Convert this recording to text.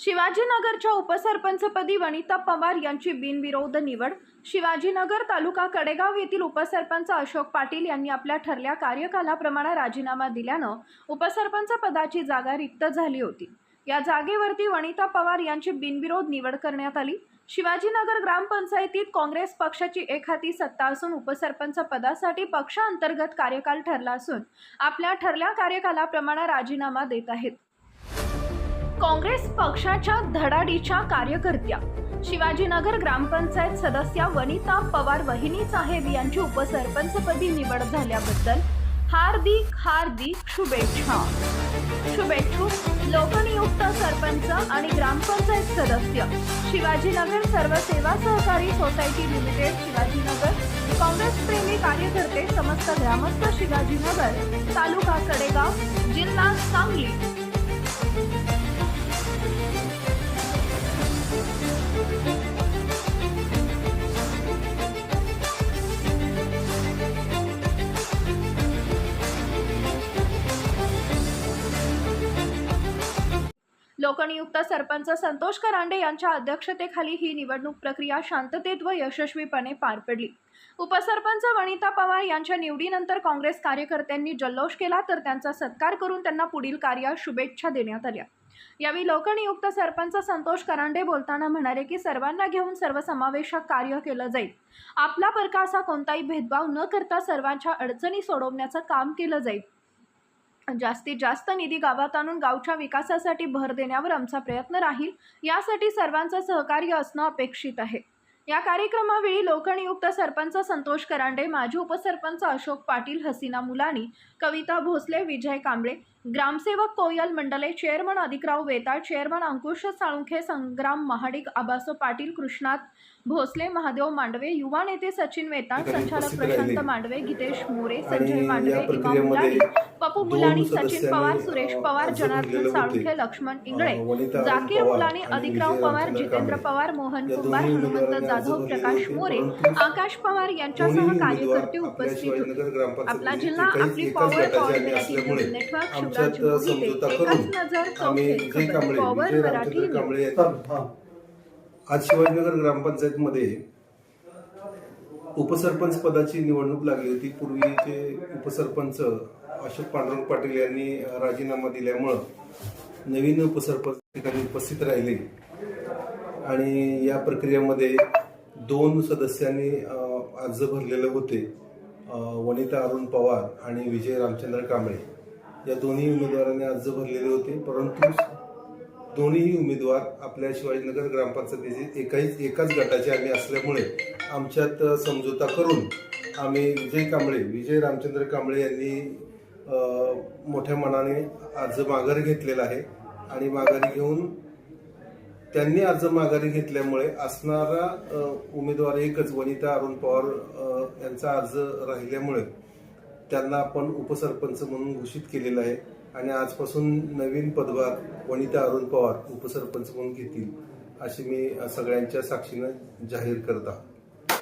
शिवाजीनगरच्या उपसरपंचपदी वनिता पवार यांची बिनविरोध निवड. शिवाजीनगर तालुका कडेगाव येथील उपसरपंच अशोक पाटील यांनी आपल्या ठरल्या कार्यकालाप्रमाणे राजीनामा दिल्यानं उपसरपंच पदाची जागा रिक्त झाली होती. या जागेवरती वनिता पवार यांची बिनविरोध निवड करण्यात आली. शिवाजीनगर ग्रामपंचायतीत काँग्रेस पक्षाची एक हाती सत्ता असून उपसरपंच पदासाठी पक्षांतर्गत कार्यकाल ठरला असून आपल्या ठरल्या कार्यकालाप्रमाणे राजीनामा देत आहेत. काँग्रेस पक्षाच्या धडाडीच्या कार्यकर्त्या. शिवाजीनगर ग्रामपंचायत सदस्या वनिता पवार वहिनी साहेब यांची उपसरपंचपदी निवड झाल्याबद्दल हार्दिक हार्दिक शुभेच्छा. शुभेच्छू. लोकनियुक्त सरपंच आणि ग्रामपंचायत सदस्य. शिवाजीनगर सर्व सेवा सहकारी सोसायटी लिमिटेड शिवाजीनगर. काँग्रेस प्रेमी कार्यकर्ते समस्त ग्रामस्थ शिवाजीनगर तालुका कडेगाव जिल्हा सांगली. लोकनियुक्त सरपंच संतोष करांडे यांच्या अध्यक्षतेखाली ही निवडणूक प्रक्रिया शांततेत व यशस्वीपणे पार पडली. उपसरपंच वनिता पवार यांच्या निवडीनंतर काँग्रेस कार्यकर्त्यांनी जल्लोष केला तर त्यांचा सत्कार करून त्यांना पुढील कार्यास शुभेच्छा देण्यात आल्या. यावेळी लोकनियुक्त सरपंच संतोष करांडे बोलताना म्हणाले की सर्वांना घेऊन सर्वसमावेशक कार्य केलं जाईल. आपला परका असा कोणताही भेदभाव न करता सर्वांच्या अडचणी सोडवण्याचं काम केलं जाईल. जास्तीत जास्त निधी गावात आणून गावच्या विकासासाठी भर देण्यावर आमचा प्रयत्न राहील. यासाठी सर्वांचं सहकार्य असणं अपेक्षित आहे. या कार्यक्रमावेळी लोकनियुक्त सरपंच संतोष करांडे माजी उपसरपंच अशोक पाटील हसीना मुलानी कविता भोसले विजय कांबळे ग्रामसेवक कोयल मंडले चेअरमन अधिकराव वेताळ चेअरमन अंकुश साळुंखे संग्राम महाडिक आबासो पाटील कृष्णात भोसले महादेव मांडवे युवा नेते सचिन वेताळ संचालक प्रशांत. मांडवे गीतेश मोरे संजय मांडवे इमाम मुलानी पप्पू मुलानी सचिन पवार सुरेश पवार जनार्दन साळुंखे. लक्ष्मण इंगळे जाकीर आणि अधिकराव पवार जितेंद्र. पवार मोहन कुंभार हनुमंत जाधव प्रकाश मोरे आकाश पवार यांच्यासह कार्यकर्ते उपस्थित होते. आपला जिल्हा एकाच- आपली पॉवर नेटवर्क शिवराज मोहिते एकाच नजर पॉवर मराठी आज शिवाजीनगर ग्रामपंचायतमध्ये उपसरपंच पदाची निवडणूक लागली होती. पूर्वीचे उपसरपंच अशोक पांडुरंग पाटील यांनी राजीनामा दिल्यामुळं नवीन उपसरपंच ठिकाणी उपस्थित राहिले. आणि या प्रक्रियेमध्ये दोन सदस्यांनी अर्ज भरलेले होते वनिता अरुण पवार आणि विजय रामचंद्र कांबळे. या दोन्ही उमेदवारांनी अर्ज भरलेले होते परंतु दोन्ही उमेदवार आपल्या शिवाजीनगर ग्रामपंचायतीचे एकाहीच एकाच गटाचे आम्ही असल्यामुळे आमच्यात समझोता करून आम्ही विजय कांबळे विजय रामचंद्र कांबळे यांनी मोठ्या मनाने अर्ज माघारी घेतलेला आहे. आणि माघारी घेऊन त्यांनी अर्ज माघारी घेतल्यामुळे असणारा उमेदवार एकच वनिता अरुण पवार यांचा अर्ज राहिल्यामुळे त्यांना आपण उपसरपंच म्हणून घोषित केलेलं आहे. आणि आजपासून नवीन पदभार वनिता अरुण पवार उपसरपंच म्हणून घेतील अशी मी सगळ्यांच्या साक्षीनं जाहीर करत आहोत.